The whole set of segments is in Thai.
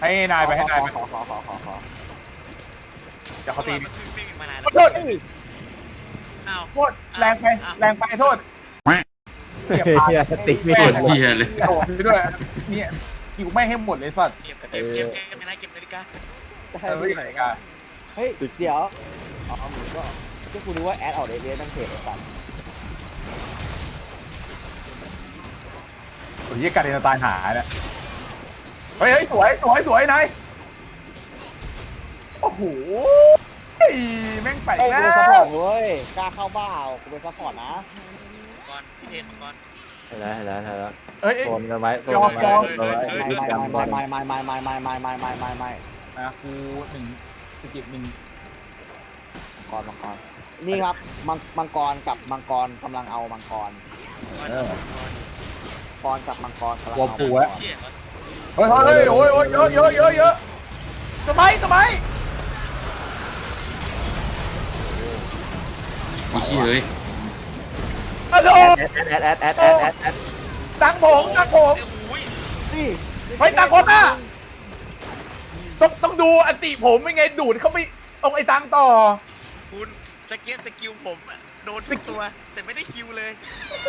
ให้นายไปให้นายไปขอขอขอขอขอเดี๋ยวเขาตีมันวิ่งมานานขอโทษอ้าวโทษแรงไปแรงไปโทษเฮียติดไม่แม่หมงดเฮียเลยโดนไปด้วยเนี่ยคิวไม่ให้หมดเลยสัตว์เก็บเก็บเก็บเก็บไม่ได้เก็บนาฬิกาได้เออไม่พี่ไหนกันเฮ้ยเดี๋ยวอ๋อมึงก็ก็กูรู้ว่าแอดออกเดทเดทตั้งเพจไอ้สัตว์โอ้ยการเดนตายหาเนี่ย เฮ้ยเฮ้ยสวยสวยสวยนายโอ้โหแม่งไปเฮ้ยแล้กูเป็นซัพพอร์ตวเว้ยกล้าเข้าบ้ากูเป็นซัพพอร์ตนะก่อนพี่เทนมังกร เห็นแล้วเห็นแล้วเห็นแล้วเอ้ย โซนกันไว้โซนยอมกันยอมไว้เฮ้ยยึดกันไม่ไว้ไม่ไม่ไม่ไม่ไม่ไม่ไม่ไม่ไม่ไม่นะกูหนึ่งสกิลหนึ่งมังกรมังกรนี่ครับมังมังกรกับมังกรกำลังเอามังกรก่อนเอามังกรกรกับมังกรกำลังวัวเอาปูมังอะกรเหี้ยวะ เฮ้ยเฮ้ยโอ้ยโอ้ยเยอะเยอะเยอะเยอะสมัยสมัยไอ้เฮียเลยอะโดแอดแอดแอดแอดแอดแอดแอดตังผมตังผมเอ้ยอุ้ยนี่เฮ้ยตังคนน่ะต้องต้องดูอันติผมเป็นไงดูดเข้าไปตรงไอ้ตังต่อคุณ ตะเกียบสกิลผมอะโดนทุกตัว แต่ไม่ได้คิวเลย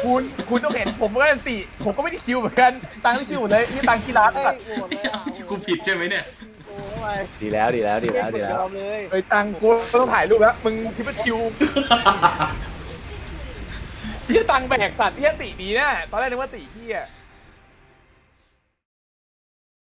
คุณคุณต้องเห็นผมก็อันติ ผมก็ไม่ได้คิวเหมือนกัน ตังไม่คิวหมดเลยนี่ตังกีฬาเฮ้ยสัตว์โหวตเลยอะกูผิดใช่ไหมเนี่ย โอ้ทำไมดีแล้วดีแล้วดีแล้วดียแล้วอมเลยเฮ้ยตังกูต้องถ่ายรูปแล้ว มึงคิดว่าคิวที่ตังแบกสัตว์ที่ติดีแน่ตอนแรกนึกว่าติเฮีย